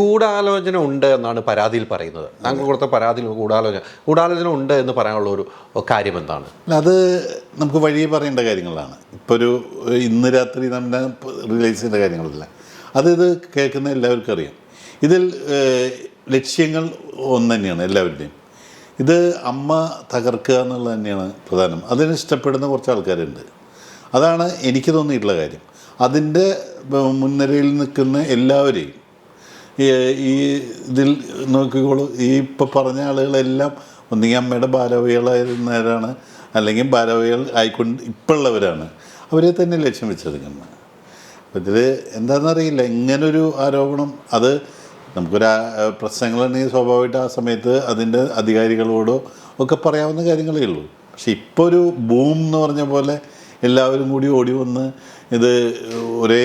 ഗൂഢാലോചന ഉണ്ട് എന്നാണ് പരാതിയിൽ പറയുന്നത്. താങ്കൾ കൊടുത്ത പരാതിയിൽ ഗൂഢാലോചന ഗൂഢാലോചന ഉണ്ട് എന്ന് പറയാനുള്ള ഒരു കാര്യം എന്താണ്? അത് നമുക്ക് വഴിയെ പറയേണ്ട കാര്യങ്ങളാണ്. ഇപ്പോൾ ഒരു ഇന്ന് രാത്രി നമ്മുടെ റിലീസ് ചെയ്യേണ്ട കാര്യങ്ങളല്ല അത് ഇത് കേൾക്കുന്ന എല്ലാവർക്കും അറിയാം. ഇതിൽ ലക്ഷ്യങ്ങൾ ഒന്ന് തന്നെയാണ് എല്ലാവരുടെയും. ഇത് അമ്മ തകർക്കുക എന്നുള്ളത് തന്നെയാണ് പ്രധാനം. അതിന് ഇഷ്ടപ്പെടുന്ന കുറച്ച് ആൾക്കാരുണ്ട്. അതാണ് എനിക്ക് തോന്നിയിട്ടുള്ള കാര്യം. അതിന്റെ മുൻനിരയിൽ നിൽക്കുന്ന എല്ലാവരെയും ഈ ഇതിൽ നോക്കിക്കോളൂ. ഈ ഇപ്പോൾ പറഞ്ഞ ആളുകളെല്ലാം ഒന്നുകിൽ അമ്മയുടെ ഭാരവികളായിരുന്നവരാണ് അല്ലെങ്കിൽ ഭാരവികൾ ആയിക്കൊണ്ട് ഇപ്പോഴുള്ളവരാണ് അവരെ തന്നെ ലക്ഷ്യം വെച്ചെടുക്കുന്നത്. അപ്പം ഇതിൽ എന്താണെന്നറിയില്ല ഇങ്ങനൊരു ആരോപണം. അത് നമുക്കൊരു പ്രശ്നങ്ങളുണ്ടെങ്കിൽ സ്വാഭാവികമായിട്ട് ആ സമയത്ത് അതിന്റെ അധികാരികളോടോ ഒക്കെ പറയാവുന്ന കാര്യങ്ങളേ ഉള്ളൂ. പക്ഷെ ഇപ്പോൾ ഒരു ബൂം എന്ന് പറഞ്ഞ പോലെ എല്ലാവരും കൂടി ഓടി വന്ന് ഇത് ഒരേ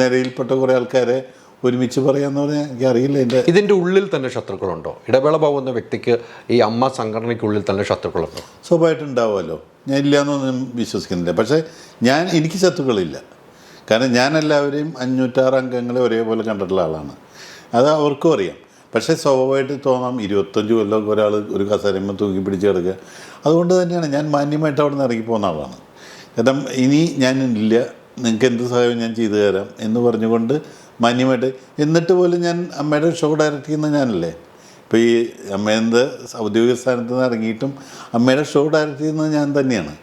നിരയിൽപ്പെട്ട കുറേ ആൾക്കാരെ ഒരുമിച്ച് പറയാന്ന് പറഞ്ഞാൽ എനിക്കറിയില്ല. എന്റെ ഇതിന്റെ ഉള്ളിൽ തന്നെ ശത്രുക്കളുണ്ടോ? ഇടവേള പോകുന്ന വ്യക്തിക്ക് ഈ അമ്മ സംഘടനയ്ക്കുള്ളിൽ തന്നെ ശത്രുക്കളുണ്ടോ? സ്വാഭാവികമായിട്ട് ഉണ്ടാവുമല്ലോ ഞാൻ ഇല്ലയെന്നൊന്നും വിശ്വസിക്കുന്നില്ല. പക്ഷേ ഞാൻ എനിക്ക് ശത്രുക്കളില്ല. കാരണം ഞാൻ എല്ലാവരെയും അഞ്ഞൂറ്റാറ് അംഗങ്ങളെ ഒരേപോലെ കണ്ടിട്ടുള്ള ആളാണ്. അത് അവർക്കും അറിയാം. പക്ഷേ സ്വഭാവമായിട്ട് തോന്നാം ഇരുപത്തഞ്ച് കൊല്ലമൊക്കെ ഒരാൾ ഒരു കസരമ്മ തൂക്കി പിടിച്ച് കിടക്കുക. അതുകൊണ്ട് തന്നെയാണ് ഞാൻ മാന്യമായിട്ട് അവിടെ നിന്ന് ഇറങ്ങി പോകുന്ന ആളാണ്. കാരണം ഇനി ഞാൻ ഇല്ല. നിങ്ങൾക്ക് എന്ത് സഹായം ഞാൻ ചെയ്തു തരാം എന്ന് പറഞ്ഞുകൊണ്ട് മാന്യമായിട്ട്. എന്നിട്ട് പോലും ഞാൻ അമ്മയുടെ ഷോ ഡയറക്റ്റ് ചെയ്യുന്ന ഞാനല്ലേ? ഇപ്പോൾ ഈ അമ്മേന്റെ ഔദ്യോഗിക സ്ഥാനത്ത് നിന്ന് ഇറങ്ങിയിട്ടും അമ്മയുടെ ഷോ ഡയറക്റ്റ് ചെയ്യുന്നത് ഞാൻ തന്നെയാണ്.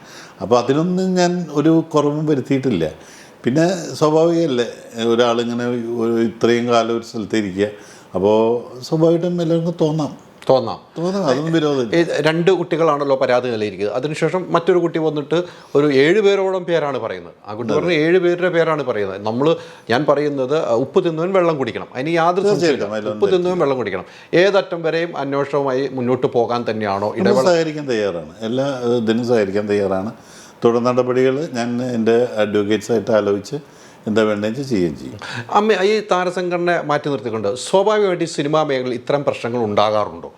അപ്പോൾ അതിനൊന്നും ഞാൻ ഒരു കുറവും വരുത്തിയിട്ടില്ല. പിന്നെ സ്വാഭാവികമല്ലേ ഒരാളിങ്ങനെ ഒരു ഇത്രയും കാലം ഒരു സ്ഥലത്ത് അപ്പോൾ സ്വാഭാവികമായിട്ടും എല്ലാവർക്കും തോന്നാം. തോന്നാം. രണ്ട് കുട്ടികളാണല്ലോ പരാതി നൽകിയിരിക്കുന്നത്. അതിനുശേഷം മറ്റൊരു കുട്ടി വന്നിട്ട് ഒരു ഏഴ് പേരോളം പേരാണ് പറയുന്നത്. ആ കുട്ടി പറഞ്ഞ ഏഴ് പേരുടെ പേരാണ് പറയുന്നത്. നമ്മൾ ഞാൻ പറയുന്നത് ഉപ്പ് തിന്നവൻ വെള്ളം കുടിക്കണം. അതിന് യാതൊരു ഉപ്പ് തിന്നവൻ വെള്ളം കുടിക്കണം. ഏതറ്റം വരെയും അന്വേഷണവുമായി മുന്നോട്ട് പോകാൻ തന്നെയാണോ സഹകരിക്കാൻ തയ്യാറാണ്. എല്ലാ ഇതിനും സഹകരിക്കാൻ തയ്യാറാണ്. തുടർ നടപടികൾ ഞാൻ എന്റെ അഡ്വക്കേറ്റ്സായിട്ട് ആലോചിച്ച് എന്താ വേണ്ടതെന്ന് ചെയ്യുകയും ചെയ്യും. അമ്മ ഈ താരസംഘടന മാറ്റി നിർത്തിക്കൊണ്ട് സ്വാഭാവികമായിട്ട് ഈ സിനിമാ മേഖലയിൽ ഇത്തരം പ്രശ്നങ്ങൾ ഉണ്ടാകാറുണ്ടോ?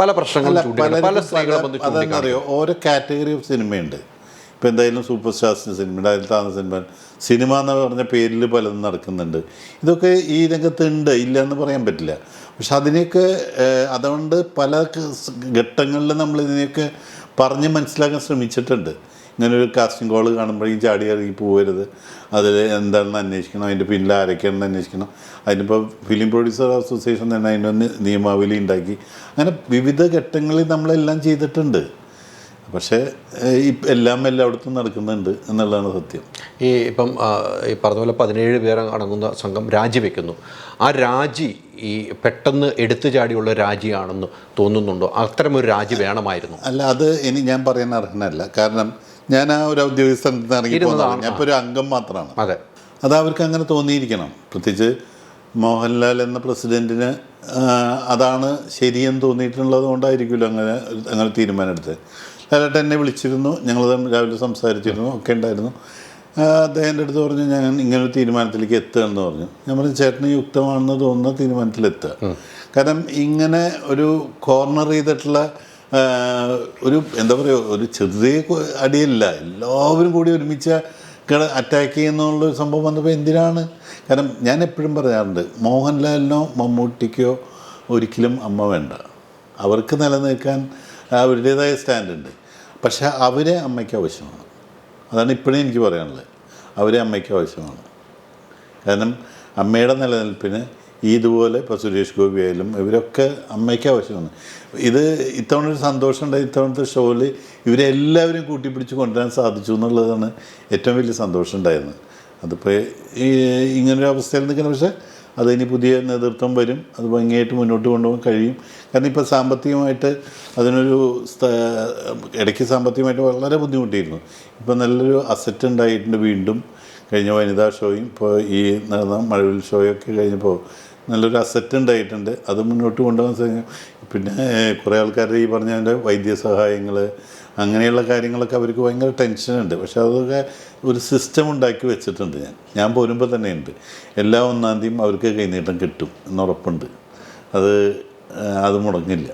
പല പ്രശ്നങ്ങളും. പല സ്ത്രീകളെ അതെന്നറിയോ? ഓരോ കാറ്റഗറി ഓഫ് സിനിമയുണ്ട്. ഇപ്പോൾ എന്തായാലും സൂപ്പർ സ്റ്റാർസിന്റെ സിനിമ അതിൽ താന്ന സിനിമ സിനിമ എന്ന് പറഞ്ഞ പേരിൽ പലതും നടക്കുന്നുണ്ട്. ഇതൊക്കെ ഈ രംഗത്തുണ്ട് ഇല്ല എന്ന് പറയാൻ പറ്റില്ല. പക്ഷെ അതിനെയൊക്കെ അതുകൊണ്ട് പല ഘട്ടങ്ങളിൽ നമ്മൾ ഇതിനെയൊക്കെ പറഞ്ഞ് മനസ്സിലാക്കാൻ ശ്രമിച്ചിട്ടുണ്ട്. ഇങ്ങനെ ഒരു കാസ്റ്റിംഗ് കോൾ കാണുമ്പോഴേക്കും ചാടി ഇറങ്ങി പോകരുത് അതിൽ എന്താണെന്ന് അന്വേഷിക്കണം അതിന്റെ പിന്നിൽ ആരൊക്കെയാണെന്ന് അന്വേഷിക്കണം. അതിനിപ്പോൾ ഫിലിം പ്രൊഡ്യൂസർ അസോസിയേഷൻ തന്നെ അതിനൊന്ന് നിയമാവലി ഉണ്ടാക്കി. അങ്ങനെ വിവിധ ഘട്ടങ്ങളിൽ നമ്മളെല്ലാം ചെയ്തിട്ടുണ്ട്. പക്ഷേ എല്ലാം എല്ലായിടത്തും നടക്കുന്നുണ്ട് എന്നുള്ളതാണ് സത്യം. ഈ ഇപ്പം ഈ പറഞ്ഞ പോലെ പതിനേഴ് പേർ അടങ്ങുന്ന സംഘം രാജിവെക്കുന്നു ആ രാജി ഈ പെട്ടെന്ന് എടുത്തു ചാടിയുള്ള രാജിയാണെന്ന് തോന്നുന്നുണ്ടോ? അത്തരമൊരു രാജി വേണമായിരുന്നു. അല്ല അത് ഇനി ഞാൻ പറയാൻ അർഹനല്ല. കാരണം ഞാൻ ആ ഒരു ഔദ്യോഗിക സ്ഥലത്ത് നിന്ന് ഇറങ്ങി പോകുന്നതാണ് ഞാൻ ഇപ്പോൾ ഒരു അംഗം മാത്രമാണ് അതെ. അത് അവർക്ക് അങ്ങനെ തോന്നിയിരിക്കണം. പ്രത്യേകിച്ച് മോഹൻലാൽ എന്ന പ്രസിഡന്റിന് അതാണ് ശരിയെന്ന് തോന്നിയിട്ടുള്ളത് കൊണ്ടായിരിക്കുമല്ലോ അങ്ങനെ അങ്ങനെ തീരുമാനമെടുത്തത്. ലാലേട്ടൻ എന്നെ വിളിച്ചിരുന്നു. ഞങ്ങൾ രാവിലെ സംസാരിച്ചിരുന്നു. ഒക്കെ ഉണ്ടായിരുന്നു. അദ്ദേഹത്തിന്റെ അടുത്ത് പറഞ്ഞു ഞാൻ ഇങ്ങനൊരു തീരുമാനത്തിലേക്ക് എത്തുക എന്ന് പറഞ്ഞു. ഞാൻ പറഞ്ഞു ചേട്ടന് യുക്തമാണെന്ന് തോന്നുന്ന തീരുമാനത്തിലെത്തുക. കാരണം ഇങ്ങനെ ഒരു കോർണർ ചെയ്തിട്ടുള്ള ഒരു എന്താ പറയുക ഒരു ചെറിയ അടിയല്ല. എല്ലാവരും കൂടി ഒരുമിച്ച് അറ്റാക്ക് ചെയ്യുന്നുള്ള സംഭവം വന്നപ്പോൾ എന്തിനാണ്? കാരണം ഞാൻ എപ്പോഴും പറയാറുണ്ട് മോഹൻലാലിനോ മമ്മൂട്ടിക്കോ ഒരിക്കലും അമ്മ വേണ്ട. അവർക്ക് നിലനിൽക്കാൻ അവരുടേതായ സ്റ്റാൻഡുണ്ട് പക്ഷേ അവരെ അമ്മയ്ക്ക് ആവശ്യമാണ്. അതാണ് ഇപ്പോഴും എനിക്ക് പറയാനുള്ളത്. അവരെ അമ്മയ്ക്ക് ആവശ്യമാണ്. കാരണം അമ്മയുടെ നിലനിൽപ്പിന് ഇതുപോലെ ഇപ്പോൾ സുരേഷ് ഗോപി ആയാലും ഇവരൊക്കെ അമ്മയ്ക്ക് ആവശ്യമാണ്. ഇത് ഇത്തവണ ഒരു സന്തോഷം ഉണ്ടായി ഇത്തവണത്തെ ഷോയിൽ ഇവരെല്ലാവരും കൂട്ടിപ്പിടിച്ച് കൊണ്ടുവരാൻ സാധിച്ചു എന്നുള്ളതാണ് ഏറ്റവും വലിയ സന്തോഷം ഉണ്ടായിരുന്നത്. അതിപ്പോൾ ഈ ഇങ്ങനൊരു അവസ്ഥയിൽ നിൽക്കുന്ന. പക്ഷേ അതിന് പുതിയ നേതൃത്വം വരും. അത് ഭംഗിയായിട്ട് മുന്നോട്ട് കൊണ്ടുപോകാൻ കഴിയും. കാരണം ഇപ്പോൾ സാമ്പത്തികമായിട്ട് അതിനൊരു ഇടയ്ക്ക് സാമ്പത്തികമായിട്ട് വളരെ ബുദ്ധിമുട്ടിയിരുന്നു. ഇപ്പോൾ നല്ലൊരു അസറ്റ് ഉണ്ടായിട്ടുണ്ട് വീണ്ടും. കഴിഞ്ഞ വനിതാ ഷോയും ഇപ്പോൾ ഈ നടന്ന മഴവിൽ ഷോയൊക്കെ കഴിഞ്ഞപ്പോൾ നല്ലൊരു അസറ്റ് ഉണ്ടായിട്ടുണ്ട്. അത് മുന്നോട്ട് കൊണ്ടുപോകാൻ പിന്നെ കുറേ ആൾക്കാരുടെ ഈ പറഞ്ഞതിന്റെ വൈദ്യസഹായങ്ങൾ അങ്ങനെയുള്ള കാര്യങ്ങളൊക്കെ അവർക്ക് ഭയങ്കര ടെൻഷനുണ്ട്. പക്ഷെ അതൊക്കെ ഒരു സിസ്റ്റം ഉണ്ടാക്കി വെച്ചിട്ടുണ്ട് ഞാൻ. ഞാൻ പോരുമ്പോൾ തന്നെ ഉണ്ട് എല്ലാ ഒന്നാം തീയതിയും അവർക്ക് കൈനീട്ടം കിട്ടും എന്നുറപ്പുണ്ട് അത് അത് മുടങ്ങില്ല.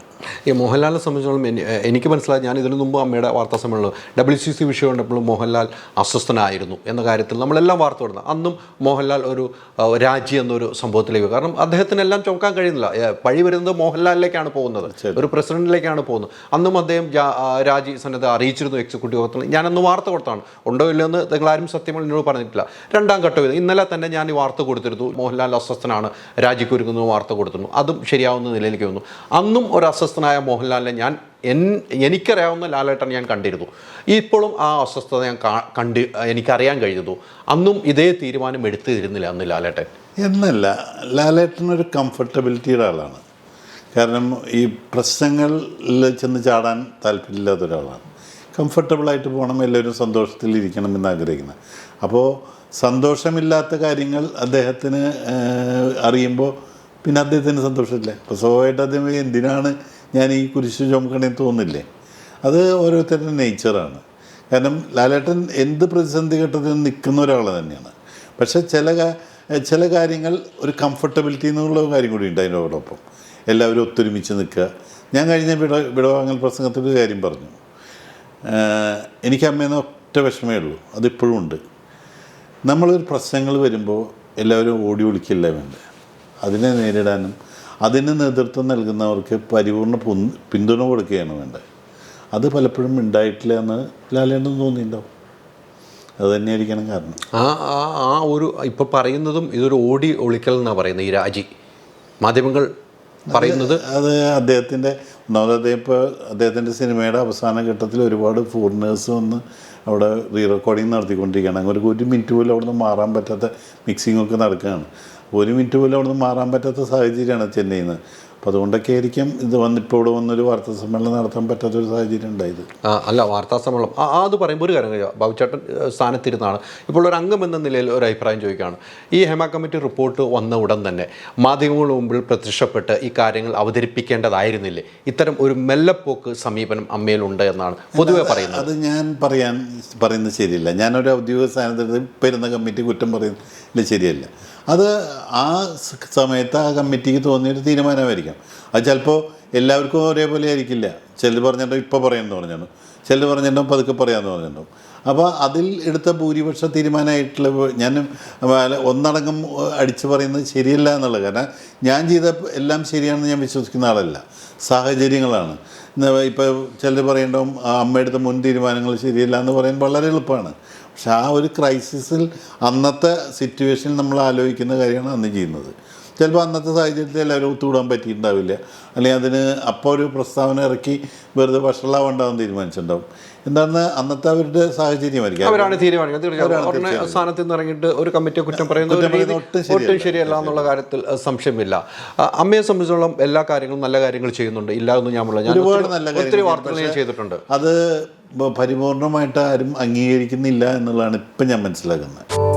ഈ മോഹൻലാലിനെ സംബന്ധിച്ചോളം എനിക്ക് മനസ്സിലായി. ഞാൻ ഇതിനു മുമ്പ് അമ്മയുടെ വാർത്താ സമ്മേളനം ഡബ്ല്യു സി സി വിഷയം ഉണ്ടപ്പോഴും മോഹൻലാൽ അസ്വസ്ഥനായിരുന്നു എന്ന കാര്യത്തിൽ നമ്മളെല്ലാം വാർത്ത കൊടുക്കുന്നത് അന്നും മോഹൻലാൽ ഒരു രാജി എന്നൊരു സംഭവത്തിലേക്ക് കാരണം അദ്ദേഹത്തിനെല്ലാം ചുമക്കാൻ കഴിയുന്നില്ല. പഴി വരുന്നത് മോഹൻലാലിലേക്കാണ് പോകുന്നത്. ഒരു പ്രസിഡന്റിലേക്കാണ് പോകുന്നത്. അന്നും അദ്ദേഹം രാജി സന്നദ്ധ അറിയിച്ചിരുന്നു എക്സിക്യൂട്ടീവ് യോഗത്തിൽ ഞാനന്ന് വാർത്ത കൊടുത്താണ്. ഉണ്ടോ ഇല്ലയോ എന്ന് നിങ്ങളാരും സത്യമായി എന്നോട് പറഞ്ഞിട്ടില്ല. രണ്ടാം ഘട്ടം ഇത്. ഇന്നലെ തന്നെ ഞാൻ ഈ വാർത്ത കൊടുത്തിരുന്നു. മോഹൻലാൽ അസ്വസ്ഥനാണ്. രാജിക്കൊരുക്കുന്നു വാർത്ത കൊടുത്തിരുന്നു. അതും ശരിയാവുന്ന നിലയിലേക്ക് വന്നു. അന്നും ഒരു അസ്വസ്ഥനായ മോഹൻലാലിനെ ഞാൻ എൻ എനിക്കറിയാവുന്ന ലാലേട്ടൻ ഞാൻ കണ്ടിരുന്നു. ഇപ്പോഴും ആ അസ്വസ്ഥത ഞാൻ കണ്ട് എനിക്കറിയാൻ കഴിഞ്ഞതു അന്നും ഇതേ തീരുമാനം എടുത്തിരുന്നില്ല അന്ന് ലാലേട്ടൻ. എന്നല്ല ലാലേട്ടൻ ഒരു കംഫർട്ടബിലിറ്റിയുടെ ആളാണ്. കാരണം ഈ പ്രശ്നങ്ങളിൽ ചെന്ന് ചാടാൻ താല്പര്യമില്ലാത്ത ഒരാളാണ്. കംഫർട്ടബിളായിട്ട് പോകണം എല്ലാവരും സന്തോഷത്തിൽ ഇരിക്കണം എന്ന് ആഗ്രഹിക്കുന്നത് അപ്പോൾ സന്തോഷമില്ലാത്ത കാര്യങ്ങൾ അദ്ദേഹത്തിന് അറിയുമ്പോൾ പിന്നെ അദ്ദേഹത്തിന് സന്തോഷമില്ല. അപ്പോൾ സ്വാഭാവികമായിട്ട് അദ്ദേഹം എന്തിനാണ് ഞാൻ ഈ കുരിശ് ചുമക്കണേന്ന് തോന്നില്ലേ അത് ഓരോരുത്തരുടെ നേച്ചറാണ് കാരണം ലാലേട്ടൻ എന്ത് പ്രതിസന്ധി ഘട്ടത്തിൽ നിൽക്കുന്ന ഒരാൾ തന്നെയാണ്. പക്ഷെ ചില ചില കാര്യങ്ങൾ ഒരു കംഫർട്ടബിലിറ്റി എന്നുള്ള കാര്യം കൂടി ഉണ്ട് അതിനോടൊപ്പം. എല്ലാവരും ഒത്തൊരുമിച്ച് നിൽക്കുക. ഞാൻ കഴിഞ്ഞ വിട വിടവാങ്ങൽ പ്രസംഗത്തിൽ ഒരു കാര്യം പറഞ്ഞു. എനിക്ക് അമ്മയെന്ന് ഒറ്റ വിഷമേ ഉള്ളൂ. അതിപ്പോഴും ഉണ്ട്. നമ്മളൊരു പ്രശ്നങ്ങൾ വരുമ്പോൾ എല്ലാവരും ഓടി ഒളിക്കില്ല വേണ്ടത്? അതിനെ നേരിടാനും അതിന് നേതൃത്വം നൽകുന്നവർക്ക് പരിപൂർണ പിന്തുണ കൊടുക്കുകയാണ് വേണ്ടത്. അത് പലപ്പോഴും ഉണ്ടായിട്ടില്ല എന്ന് ലാലേണ്ടെന്ന് തോന്നിയിട്ടുണ്ടാവും. അത് തന്നെയായിരിക്കണം കാരണം. ആ ആ ആ ഒരു ഇപ്പോൾ പറയുന്നതും ഇതൊരു ഓടി ഒളിക്കൽ എന്നാണ് പറയുന്നത് ഈ രാജി. മാധ്യമങ്ങൾ പറയുന്നത് അത് അദ്ദേഹത്തിന്റെ ഒന്നാമത് അദ്ദേഹം ഇപ്പോൾ അദ്ദേഹത്തിന്റെ സിനിമയുടെ അവസാന ഘട്ടത്തിൽ ഒരുപാട് ഫോറിനേഴ്സ് വന്ന് അവിടെ റീ റെക്കോർഡിങ് നടത്തിക്കൊണ്ടിരിക്കുകയാണ്. അങ്ങനെ ഒരു ഒരു മിനിറ്റ് പോലും അവിടെ നിന്ന് മാറാൻ പറ്റാത്ത മിക്സിംഗ് ഒക്കെ നടക്കുകയാണ്. ഒരു മിനിറ്റ് പോലും അവിടെ നിന്ന് മാറാൻ പറ്റാത്ത സാഹചര്യമാണ് ചെന്നൈയിൽ നിന്ന് അപ്പോൾ അതുകൊണ്ടൊക്കെ ആയിരിക്കും ഇത് വന്ന് ഇപ്പോൾ ഇവിടെ വന്നൊരു വാർത്താ സമ്മേളനം നടത്താൻ പറ്റാത്തൊരു സാഹചര്യം ഉണ്ടായത്. ആ, അല്ല വാർത്താ സമ്മേളനം. ആ അത് പറയുമ്പോൾ ഒരു കാര്യം കഴിയാം? ബാബുചേട്ടൻ സ്ഥാനത്തിരുന്നാണ്. ഇപ്പോൾ ഒരു അംഗം എന്ന നിലയിൽ ഒരു അഭിപ്രായം ചോദിക്കുകയാണ്. ഈ ഹെമ കമ്മിറ്റി റിപ്പോർട്ട് വന്ന ഉടൻ തന്നെ മാധ്യമങ്ങളുടെ മുമ്പിൽ പ്രത്യക്ഷപ്പെട്ട് ഈ കാര്യങ്ങൾ അവതരിപ്പിക്കേണ്ടതായിരുന്നില്ലേ? ഇത്തരം ഒരു മെല്ലപ്പോക്ക് സമീപനം അമ്മയിലുണ്ട് എന്നാണ് പൊതുവെ പറയുന്നത്. അത് ഞാൻ പറയാൻ പറയുന്നത് ശരിയല്ല. ഞാനൊരു ഔദ്യോഗിക സ്ഥാനത്ത് പെരുന്ന കമ്മിറ്റി കുറ്റം പറയുന്നത് ശരിയല്ല. അത് ആ സമയത്ത് ആ കമ്മിറ്റിക്ക് തോന്നിയൊരു തീരുമാനമായിരിക്കാം. അത് ചിലപ്പോൾ എല്ലാവർക്കും ഒരേപോലെ ആയിരിക്കില്ല. ചിലർ പറഞ്ഞിട്ടും ഇപ്പോൾ പറയാമെന്ന് പറഞ്ഞിട്ടും ചിലർ പറഞ്ഞിട്ടും പതുക്കെ പറയാമെന്ന് പറഞ്ഞിട്ടും അപ്പോൾ അതിൽ എടുത്ത ഭൂരിപക്ഷ തീരുമാനമായിട്ടുള്ള ഞാൻ ഒന്നടങ്കം അടിച്ചു പറയുന്നത് ശരിയല്ല എന്നുള്ളത്. കാരണം ഞാൻ ചെയ്ത എല്ലാം ശരിയാണെന്ന് ഞാൻ വിശ്വസിക്കുന്ന ആളല്ല. സാഹചര്യങ്ങളാണ്. ഇപ്പോൾ ചിലർ പറയണ്ടാവും "ആ, അമ്മയെടുത്ത മുൻ തീരുമാനങ്ങൾ ശരിയല്ല എന്ന് പറയാൻ വളരെ എളുപ്പമാണ്. പക്ഷെ ആ ഒരു ക്രൈസിസിൽ അന്നത്തെ സിറ്റുവേഷനിൽ നമ്മൾ ആലോചിക്കുന്ന കാര്യമാണ് അന്ന് ചെയ്യുന്നത്. ചിലപ്പോൾ അന്നത്തെ സാഹചര്യത്തിൽ എല്ലാവരും ഒത്തുകൂടാൻ പറ്റിയിട്ടുണ്ടാവില്ല. അല്ലെങ്കിൽ അതിന് അപ്പോൾ ഒരു പ്രസ്താവന ഇറക്കി വെറുതെ വഷളാവണ്ടാവും തീരുമാനിച്ചിട്ടുണ്ടാവും. എന്താണ് അന്നത്തെ അവരുടെ സാഹചര്യമായിരിക്കും. അവരാണ് തീരുമാനിക്കുന്നത്. തീർച്ചയായും. ഉടനെ സ്ഥാനത്ത് നിന്ന് ഇറങ്ങിയിട്ട് ഒരു കമ്മിറ്റിയെ കുറ്റം പറയുന്നത് ഒട്ടും ശരിയല്ല. എന്നുള്ള കാര്യത്തിൽ സംശയമില്ല. അമ്മയെ സംബന്ധിച്ചോളം എല്ലാ കാര്യങ്ങളും നല്ല കാര്യങ്ങൾ ചെയ്യുന്നുണ്ട്. ഇല്ല എന്ന് ഞാൻ പറഞ്ഞു ഞാൻ ഒരുപാട് ഒത്തിരി- വാർത്തകൾ ഞാൻ ചെയ്തിട്ടുണ്ട്. അത് പരിപൂർണമായിട്ട് ആരും അംഗീകരിക്കുന്നില്ല എന്നുള്ളതാണ് ഇപ്പം ഞാൻ മനസ്സിലാക്കുന്നത്.